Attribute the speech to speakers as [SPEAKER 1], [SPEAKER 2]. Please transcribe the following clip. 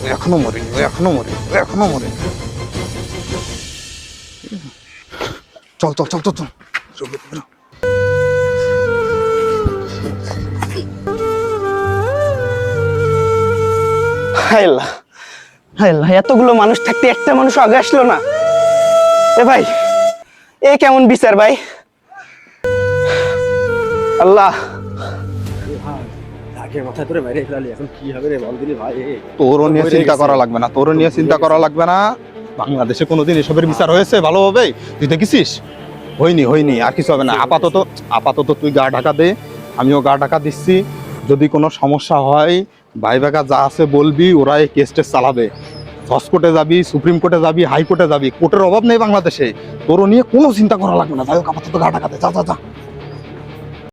[SPEAKER 1] ও এখনো মরেনি ও এখনো মরেনি ও এখনো মরেনি চল চল চল চল চল
[SPEAKER 2] এতগুলো মানুষ থাকতে একটা মানুষ আগে আসলো না। এ ভাই এ কেমন বিচার ভাই? আল্লাহ।
[SPEAKER 1] তোরও নিয়ে চিন্তা করা লাগবে না তোরও নিয়ে চিন্তা করা লাগবে না। বাংলাদেশে কোনোদিন এসবের বিচার হয়েছে ভালোভাবে তুই দেখেছিস? হয়নি হয়নি, আর কিছু হবে না। আপাতত আপাতত তুই গা ঢাকা দে, আমিও গা ঢাকা দিচ্ছি। যদি কোনো সমস্যা হয় ভাই ভাগা যা আছে বলবি, ওরা এই কেস টেস চালাবে। হস কোর্টে যাবি, সুপ্রিম কোর্টে যাবি হাইকোর্টে যাবি, কোর্টের অভাব নেই বাংলাদেশে। তোর নিয়ে কোনো চিন্তা করা লাগবে না। যাই হোক, আপাতত গা ঢাকা দে। যা যা যা।